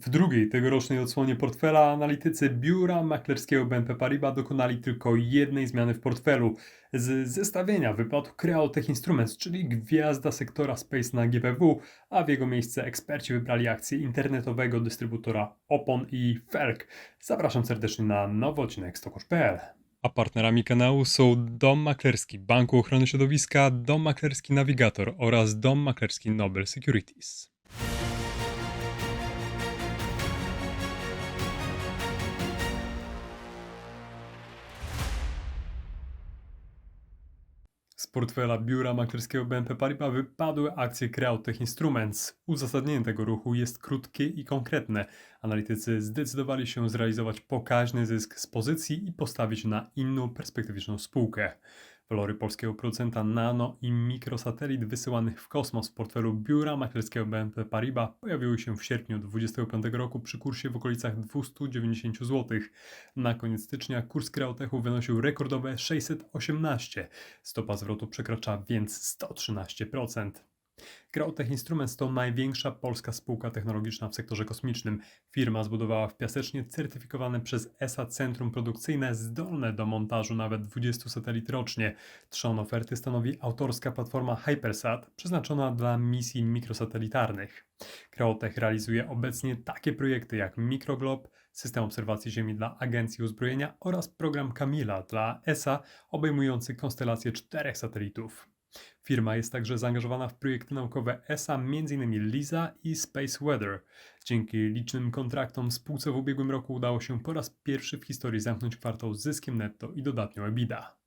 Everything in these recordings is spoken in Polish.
W drugiej tegorocznej odsłonie portfela analitycy biura maklerskiego BNP Paribas dokonali tylko jednej zmiany w portfelu. Z zestawienia wypadł Creotech Instruments, czyli gwiazda sektora Space na GPW, a w jego miejsce eksperci wybrali akcje internetowego dystrybutora Opon i Felk. Zapraszam serdecznie na nowy odcinek Stokosz.pl. A partnerami kanału są Dom Maklerski Banku Ochrony Środowiska, Dom Maklerski Navigator oraz Dom Maklerski Nobel Securities. Portfela biura maklerskiego BNP Paribas wypadły akcje Creotech Instruments. Uzasadnienie tego ruchu jest krótkie i konkretne. Analitycy zdecydowali się zrealizować pokaźny zysk z pozycji i postawić na inną perspektywiczną spółkę. Walory polskiego producenta nano i mikrosatelit wysyłanych w kosmos w portfelu biura maklerskiego BNP Paribas pojawiły się w sierpniu 2025 roku przy kursie w okolicach 290 zł. Na koniec stycznia kurs Creotechu wynosił rekordowe 618. Stopa zwrotu przekracza więc 113%. Creotech Instruments to największa polska spółka technologiczna w sektorze kosmicznym. Firma zbudowała w Piasecznie certyfikowane przez ESA centrum produkcyjne zdolne do montażu nawet 20 satelit rocznie. Trzon oferty stanowi autorska platforma Hypersat, przeznaczona dla misji mikrosatelitarnych. Creotech realizuje obecnie takie projekty jak Microglob, system obserwacji Ziemi dla Agencji Uzbrojenia oraz program Kamila dla ESA, obejmujący konstelację czterech satelitów. Firma jest także zaangażowana w projekty naukowe ESA, m.in. LISA i Space Weather. Dzięki licznym kontraktom spółce w ubiegłym roku udało się po raz pierwszy w historii zamknąć kwartał z zyskiem netto i dodatnią EBITDA.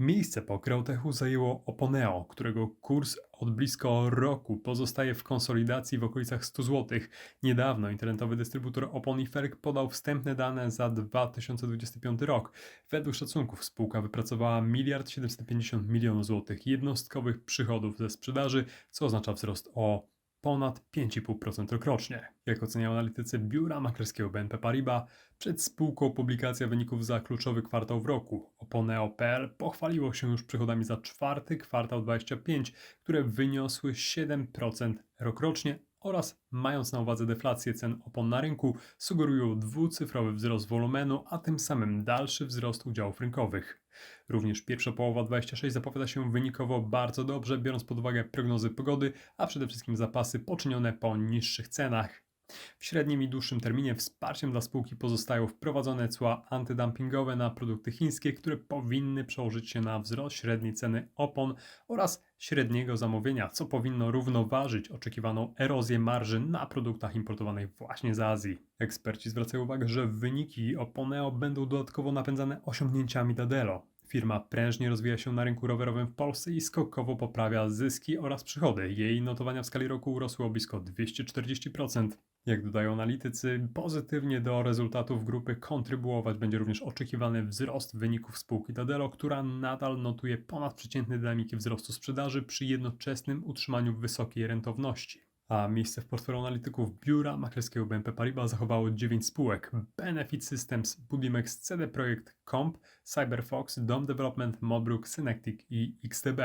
Miejsce po Creotechu zajęło Oponeo, którego kurs od blisko roku pozostaje w konsolidacji w okolicach 100 zł. Niedawno internetowy dystrybutor Opon i Ferg podał wstępne dane za 2025 rok. Według szacunków spółka wypracowała 1 750 milionów złotych jednostkowych przychodów ze sprzedaży, co oznacza wzrost o ponad 5,5% rokrocznie. Jak oceniają analitycy biura maklerskiego BNP Paribas, przed spółką publikacja wyników za kluczowy kwartał w roku. Oponeo.pl pochwaliło się już przychodami za czwarty kwartał 25, które wyniosły 7% rokrocznie oraz mając na uwadze deflację cen opon na rynku, sugerują dwucyfrowy wzrost wolumenu, a tym samym dalszy wzrost udziałów rynkowych. Również pierwsza połowa 26 zapowiada się wynikowo bardzo dobrze, biorąc pod uwagę prognozy pogody, a przede wszystkim zapasy poczynione po niższych cenach. W średnim i dłuższym terminie wsparciem dla spółki pozostają wprowadzone cła antydumpingowe na produkty chińskie, które powinny przełożyć się na wzrost średniej ceny opon oraz średniego zamówienia, co powinno równoważyć oczekiwaną erozję marży na produktach importowanych właśnie z Azji. Eksperci zwracają uwagę, że wyniki Oponeo będą dodatkowo napędzane osiągnięciami Dadelo. Firma prężnie rozwija się na rynku rowerowym w Polsce i skokowo poprawia zyski oraz przychody. Jej notowania w skali roku urosły o blisko 240%. Jak dodają analitycy, pozytywnie do rezultatów grupy kontrybuować będzie również oczekiwany wzrost wyników spółki Dadelo, która nadal notuje ponadprzeciętne dynamiki wzrostu sprzedaży przy jednoczesnym utrzymaniu wysokiej rentowności. A miejsce w portfelu analityków biura maklerskiego BNP Paribas zachowało 9 spółek: Benefit Systems, Budimex, CD Projekt, Comp, Cyberfox, Dom Development, Mobruk, Synectic i XTB.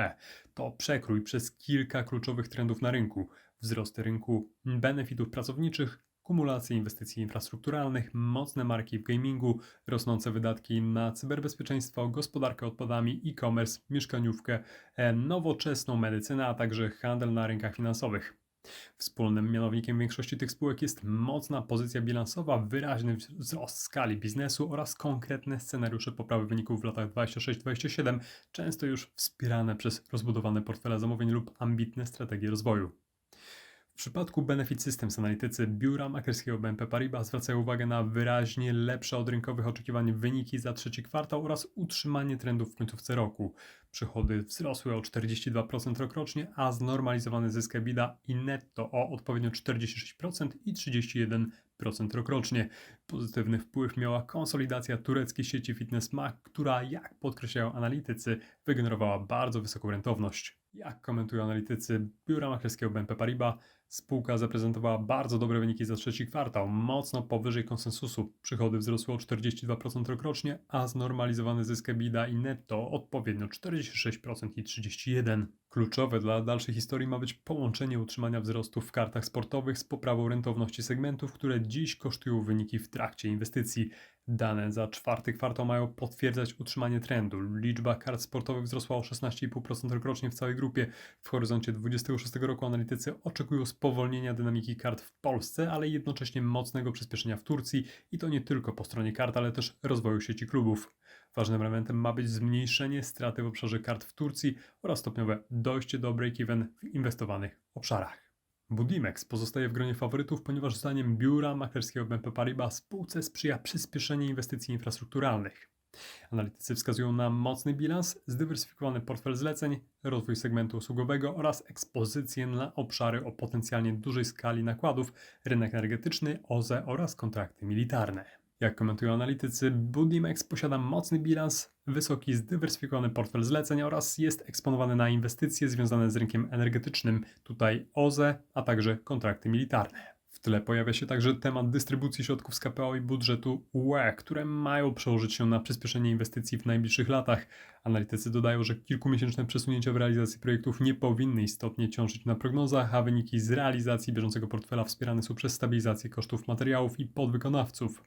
To przekrój przez kilka kluczowych trendów na rynku wzrost rynku benefitów pracowniczych, kumulację inwestycji infrastrukturalnych, mocne marki w gamingu, rosnące wydatki na cyberbezpieczeństwo, gospodarkę odpadami, e-commerce, mieszkaniówkę, e, nowoczesną medycynę, a także handel na rynkach finansowych. Wspólnym mianownikiem większości tych spółek jest mocna pozycja bilansowa, wyraźny wzrost skali biznesu oraz konkretne scenariusze poprawy wyników w latach 26-27, często już wspierane przez rozbudowane portfele zamówień lub ambitne strategie rozwoju. W przypadku Benefit Systems analitycy biura maklerskiego BNP Paribas zwracają uwagę na wyraźnie lepsze od rynkowych oczekiwań wyniki za trzeci kwartał oraz utrzymanie trendów w końcówce roku. Przychody wzrosły o 42% rokrocznie, a znormalizowany zysk EBITDA i netto o odpowiednio 46% i 31% rokrocznie. Pozytywny wpływ miała konsolidacja tureckiej sieci Fitness Mac, która, jak podkreślają analitycy, wygenerowała bardzo wysoką rentowność. Jak komentują analitycy biura maklerskiego BNP Paribas, Spółka zaprezentowała bardzo dobre wyniki za trzeci kwartał, mocno powyżej konsensusu. Przychody wzrosły o 42% rokrocznie, a znormalizowany zysk EBITDA i netto odpowiednio 46% i 31%. Kluczowe dla dalszej historii ma być połączenie utrzymania wzrostu w kartach sportowych z poprawą rentowności segmentów, które dziś kosztują wyniki w trakcie inwestycji. Dane za czwarty kwartał mają potwierdzać utrzymanie trendu. Liczba kart sportowych wzrosła o 16,5% rokrocznie w całej grupie. W horyzoncie 26 roku analitycy oczekują spowolnienia dynamiki kart w Polsce, ale jednocześnie mocnego przyspieszenia w Turcji i to nie tylko po stronie kart, ale też rozwoju sieci klubów. Ważnym elementem ma być zmniejszenie straty w obszarze kart w Turcji oraz stopniowe dojście do break-even w inwestowanych obszarach. Budimex pozostaje w gronie faworytów, ponieważ zdaniem biura maklerskiego BNP Paribas spółce sprzyja przyspieszenie inwestycji infrastrukturalnych. Analitycy wskazują na mocny bilans, zdywersyfikowany portfel zleceń, rozwój segmentu usługowego oraz ekspozycję na obszary o potencjalnie dużej skali nakładów, rynek energetyczny, OZE oraz kontrakty militarne. Jak komentują analitycy, Budimex posiada mocny bilans, wysoki zdywersyfikowany portfel zleceń oraz jest eksponowany na inwestycje związane z rynkiem energetycznym, tutaj OZE, a także kontrakty militarne. Tle pojawia się także temat dystrybucji środków z KPO i budżetu UE, które mają przełożyć się na przyspieszenie inwestycji w najbliższych latach. Analitycy dodają, że kilkumiesięczne przesunięcia w realizacji projektów nie powinny istotnie ciążyć na prognozach, a wyniki z realizacji bieżącego portfela wspierane są przez stabilizację kosztów materiałów i podwykonawców.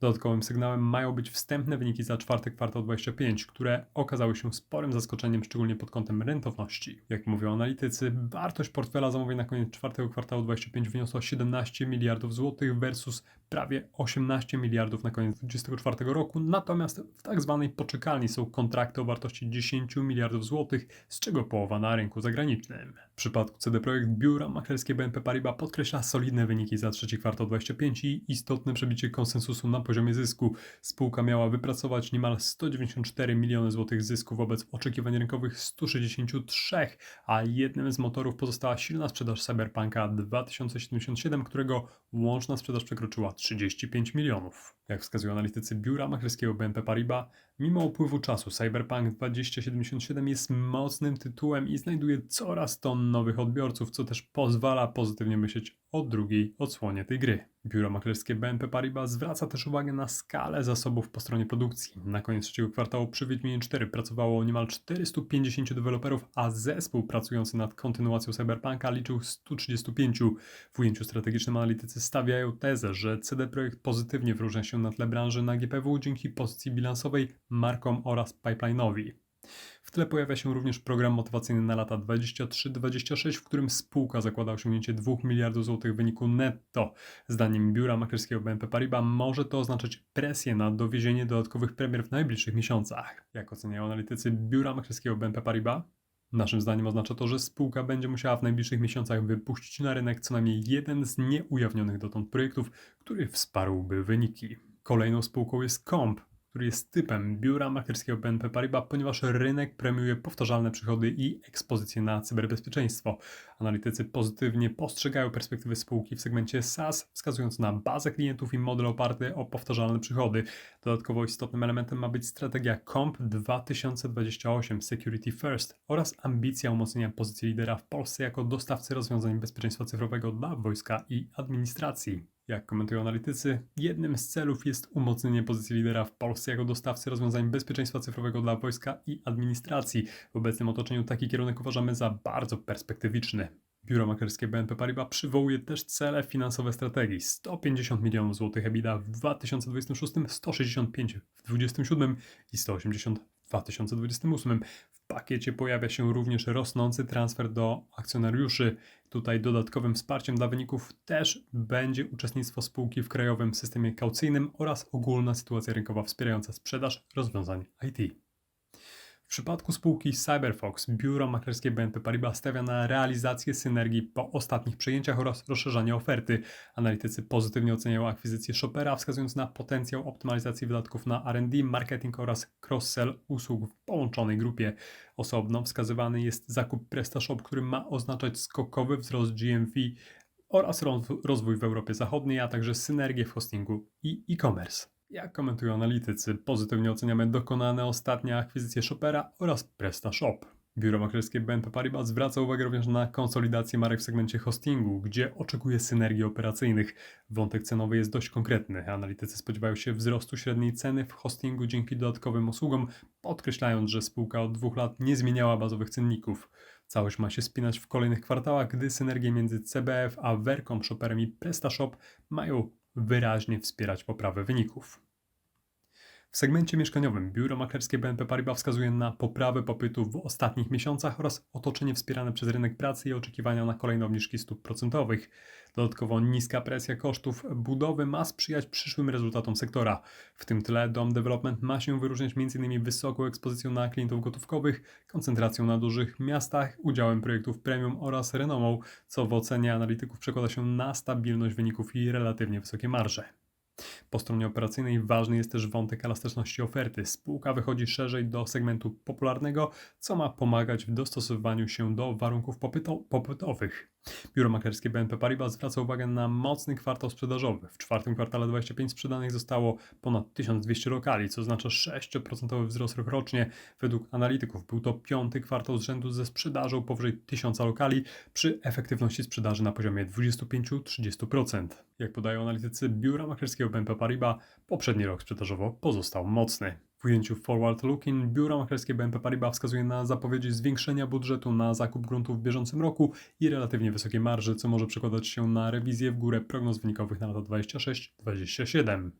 Dodatkowym sygnałem mają być wstępne wyniki za czwarty kwartał 25, które okazały się sporym zaskoczeniem, szczególnie pod kątem rentowności. Jak mówią analitycy, wartość portfela zamówień na koniec czwartego kwartału 25 wyniosła 17 miliardów złotych versus prawie 18 miliardów na koniec 2024 roku, natomiast w tak zwanej poczekalni są kontrakty o wartości 10 miliardów złotych, z czego połowa na rynku zagranicznym. W przypadku CD Projekt biura maklerskie BNP Paribas podkreśla solidne wyniki za trzeci kwartał 25 i istotne przebicie konsensusu na poziomie zysku. Spółka miała wypracować niemal 194 miliony złotych zysku wobec oczekiwań rynkowych 163, a jednym z motorów pozostała silna sprzedaż Cyberpunka 2077, którego łączna sprzedaż przekroczyła 35 milionów. Jak wskazują analitycy biura maklerskiego BNP Paribas, mimo upływu czasu Cyberpunk 2077 jest mocnym tytułem i znajduje coraz to nowych odbiorców, co też pozwala pozytywnie myśleć o drugiej odsłonie tej gry. Biuro maklerskie BNP Paribas zwraca też uwagę na skalę zasobów po stronie produkcji. Na koniec trzeciego kwartału przy Wiedźminie 4 pracowało niemal 450 deweloperów, a zespół pracujący nad kontynuacją Cyberpunka liczył 135. W ujęciu strategicznym analitycy stawiają tezę, że CD Projekt pozytywnie wyróżnia się na tle branży na GPW dzięki pozycji bilansowej, markom oraz pipeline'owi. W tle pojawia się również program motywacyjny na lata 23-26, w którym spółka zakłada osiągnięcie 2 miliardów złotych wyniku netto. Zdaniem biura maklerskiego BNP Paribas może to oznaczać presję na dowiezienie dodatkowych premier w najbliższych miesiącach. Jak oceniają analitycy biura maklerskiego BNP Paribas? Naszym zdaniem oznacza to, że spółka będzie musiała w najbliższych miesiącach wypuścić na rynek co najmniej jeden z nieujawnionych dotąd projektów, który wsparłby wyniki. Kolejną spółką jest Comp, który jest typem biura maklerskiego BNP Paribas, ponieważ rynek premiuje powtarzalne przychody i ekspozycję na cyberbezpieczeństwo. Analitycy pozytywnie postrzegają perspektywy spółki w segmencie SaaS, wskazując na bazę klientów i model oparty o powtarzalne przychody. Dodatkowo istotnym elementem ma być strategia COMP 2028 Security First oraz ambicja umocnienia pozycji lidera w Polsce jako dostawcy rozwiązań bezpieczeństwa cyfrowego dla wojska i administracji. Jak komentują analitycy, jednym z celów jest umocnienie pozycji lidera w Polsce jako dostawcy rozwiązań bezpieczeństwa cyfrowego dla wojska i administracji. W obecnym otoczeniu taki kierunek uważamy za bardzo perspektywiczny. Biuro maklerskie BNP Paribas przywołuje też cele finansowe strategii. 150 milionów złotych EBITDA w 2026, 165 w 2027 i 180 w 2028. Pakiecie pojawia się również rosnący transfer do akcjonariuszy. Tutaj dodatkowym wsparciem dla wyników też będzie uczestnictwo spółki w krajowym systemie kaucyjnym oraz ogólna sytuacja rynkowa wspierająca sprzedaż rozwiązań IT. W przypadku spółki Cyberfox biuro maklerskie BNP Paribas stawia na realizację synergii po ostatnich przejęciach oraz rozszerzanie oferty. Analitycy pozytywnie oceniają akwizycję Shopera, wskazując na potencjał optymalizacji wydatków na R&D, marketing oraz cross-sell usług w połączonej grupie. Osobno wskazywany jest zakup PrestaShop, który ma oznaczać skokowy wzrost GMV oraz rozwój w Europie Zachodniej, a także synergię w hostingu i e-commerce. Jak komentują analitycy, pozytywnie oceniamy dokonane ostatnie akwizycje Shopera oraz PrestaShop. Biuro maklerskie BNP Paribas zwraca uwagę również na konsolidację marek w segmencie hostingu, gdzie oczekuje synergii operacyjnych. Wątek cenowy jest dość konkretny. Analitycy spodziewają się wzrostu średniej ceny w hostingu dzięki dodatkowym usługom, podkreślając, że spółka od dwóch lat nie zmieniała bazowych cenników. Całość ma się spinać w kolejnych kwartałach, gdy synergie między CBF a Vercom Shopperem i PrestaShop mają wyraźnie wspierać poprawę wyników. W segmencie mieszkaniowym biuro maklerskie BNP Paribas wskazuje na poprawę popytu w ostatnich miesiącach oraz otoczenie wspierane przez rynek pracy i oczekiwania na kolejne obniżki stóp procentowych. Dodatkowo niska presja kosztów budowy ma sprzyjać przyszłym rezultatom sektora. W tym tle Dom Development ma się wyróżniać m.in. wysoką ekspozycją na klientów gotówkowych, koncentracją na dużych miastach, udziałem projektów premium oraz renomą, co w ocenie analityków przekłada się na stabilność wyników i relatywnie wysokie marże. Po stronie operacyjnej ważny jest też wątek elastyczności oferty. Spółka wychodzi szerzej do segmentu popularnego, co ma pomagać w dostosowywaniu się do warunków popyto popytowych. Biuro maklerskie BNP Paribas zwraca uwagę na mocny kwartał sprzedażowy. W czwartym kwartale 25 sprzedanych zostało ponad 1200 lokali, co oznacza 6% wzrost rocznie. Według analityków był to piąty kwartał z rzędu ze sprzedażą powyżej 1000 lokali przy efektywności sprzedaży na poziomie 25-30%. Jak podają analitycy biura maklerskiego BNP Paribas, poprzedni rok sprzedażowo pozostał mocny. W ujęciu Forward Looking biuro maklerskie BNP Paribas wskazuje na zapowiedzi zwiększenia budżetu na zakup gruntów w bieżącym roku i relatywnie wysokie marże, co może przekładać się na rewizję w górę prognoz wynikowych na lata 26-27.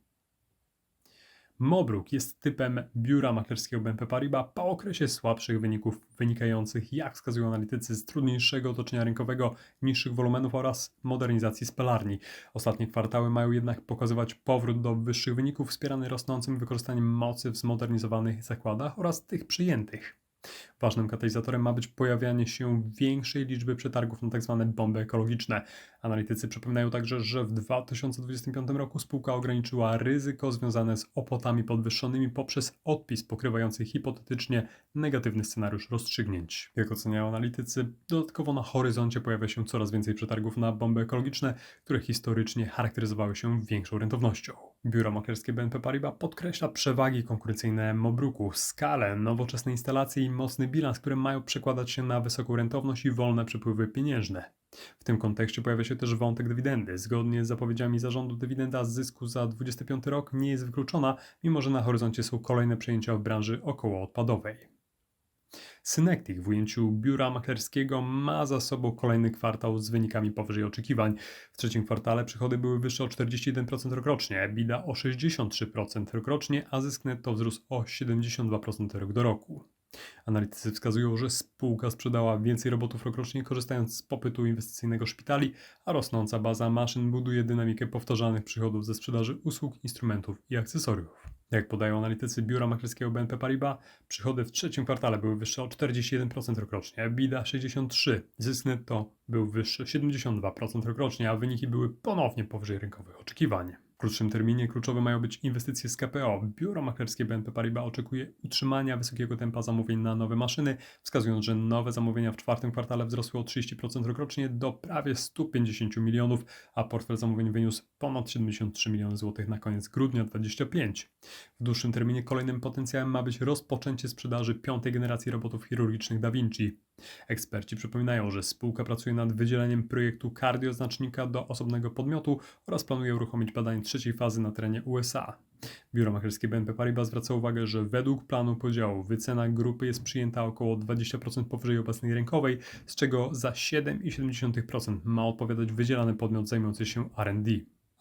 Mobruk jest typem biura maklerskiego BNP Paribas po okresie słabszych wyników wynikających, jak wskazują analitycy, z trudniejszego otoczenia rynkowego, niższych wolumenów oraz modernizacji spalarni. Ostatnie kwartały mają jednak pokazywać powrót do wyższych wyników wspierany rosnącym wykorzystaniem mocy w zmodernizowanych zakładach oraz tych przyjętych. Ważnym katalizatorem ma być pojawianie się większej liczby przetargów na tzw. Tak bomby ekologiczne. Analitycy przypominają także, że w 2025 roku spółka ograniczyła ryzyko związane z opłatami podwyższonymi poprzez odpis pokrywający hipotetycznie negatywny scenariusz rozstrzygnięć. Jak oceniają analitycy, dodatkowo na horyzoncie pojawia się coraz więcej przetargów na bomby ekologiczne, które historycznie charakteryzowały się większą rentownością. Biuro maklerskie BNP Paribas podkreśla przewagi konkurencyjne Mobruku, skalę, nowoczesne instalacje i mocny bilans, które mają przekładać się na wysoką rentowność i wolne przepływy pieniężne. W tym kontekście pojawia się też wątek dywidendy. Zgodnie z zapowiedziami zarządu dywidenda z zysku za 2025 rok nie jest wykluczona, mimo że na horyzoncie są kolejne przejęcia w branży okołoodpadowej. Synektik w ujęciu biura maklerskiego ma za sobą kolejny kwartał z wynikami powyżej oczekiwań. W trzecim kwartale przychody były wyższe o 41% rokrocznie, EBITDA o 63% rokrocznie, a zysk netto wzrósł o 72% rok do roku. Analitycy wskazują, że spółka sprzedała więcej robotów rokrocznie, korzystając z popytu inwestycyjnego szpitali, a rosnąca baza maszyn buduje dynamikę powtarzalnych przychodów ze sprzedaży usług, instrumentów i akcesoriów. Jak podają analitycy biura maklerskiego BNP Paribas, przychody w trzecim kwartale były wyższe o 41% rokrocznie, EBITDA 63%, zysk netto był wyższy 72% rokrocznie, a wyniki były ponownie powyżej rynkowych oczekiwań krótszym terminie kluczowe mają być inwestycje z KPO. Biuro maklerskie BNP Paribas oczekuje utrzymania wysokiego tempa zamówień na nowe maszyny, wskazując, że nowe zamówienia w czwartym kwartale wzrosły o 30% rokrocznie do prawie 150 milionów, a portfel zamówień wyniósł ponad 73 miliony złotych na koniec grudnia 2025. W dłuższym terminie kolejnym potencjałem ma być rozpoczęcie sprzedaży piątej generacji robotów chirurgicznych Da Vinci. Eksperci przypominają, że spółka pracuje nad wydzieleniem projektu kardioznacznika do osobnego podmiotu oraz planuje uruchomić badanie trzeciej fazy na terenie USA. Biuro maklerskie BNP Paribas zwraca uwagę, że według planu podziału wycena grupy jest przyjęta około 20% powyżej obecnej rynkowej, z czego za 7,7% ma odpowiadać wydzielany podmiot zajmujący się R&D.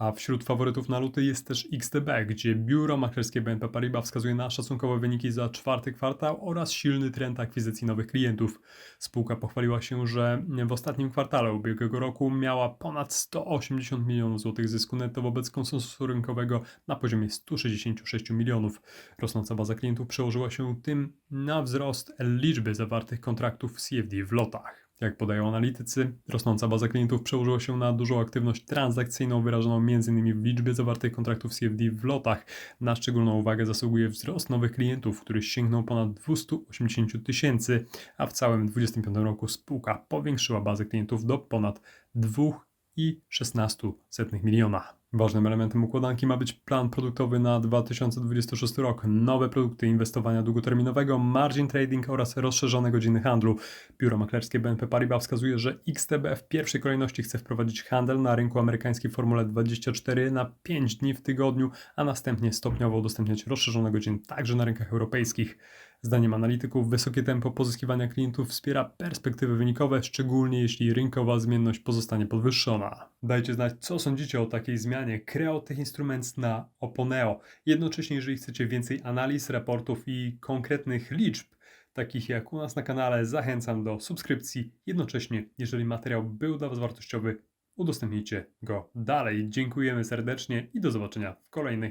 A wśród faworytów na luty jest też XTB, gdzie biuro maklerskie BNP Paribas wskazuje na szacunkowe wyniki za czwarty kwartał oraz silny trend akwizycji nowych klientów. Spółka pochwaliła się, że w ostatnim kwartale ubiegłego roku miała ponad 180 milionów złotych zysku netto wobec konsensusu rynkowego na poziomie 166 milionów. Rosnąca baza klientów przełożyła się tym na wzrost liczby zawartych kontraktów CFD w lotach. Jak podają analitycy, rosnąca baza klientów przełożyła się na dużą aktywność transakcyjną wyrażoną m.in. w liczbie zawartych kontraktów CFD w lotach. Na szczególną uwagę zasługuje wzrost nowych klientów, który sięgnął ponad 280 tysięcy, a w całym 2025 roku spółka powiększyła bazę klientów do ponad 2,16 miliona. Ważnym elementem układanki ma być plan produktowy na 2026 rok, nowe produkty inwestowania długoterminowego, margin trading oraz rozszerzone godziny handlu. Biuro maklerskie BNP Paribas wskazuje, że XTB w pierwszej kolejności chce wprowadzić handel na rynku amerykańskiej formule 24 na 5 dni w tygodniu, a następnie stopniowo udostępniać rozszerzone godziny także na rynkach europejskich. Zdaniem analityków wysokie tempo pozyskiwania klientów wspiera perspektywy wynikowe, szczególnie jeśli rynkowa zmienność pozostanie podwyższona. Dajcie znać, co sądzicie o takiej zmianie Creotech Instruments na Oponeo. Jednocześnie, jeżeli chcecie więcej analiz, raportów i konkretnych liczb, takich jak u nas na kanale, zachęcam do subskrypcji. Jednocześnie, jeżeli materiał był dla Was wartościowy, udostępnijcie go dalej. Dziękujemy serdecznie i do zobaczenia w kolejnych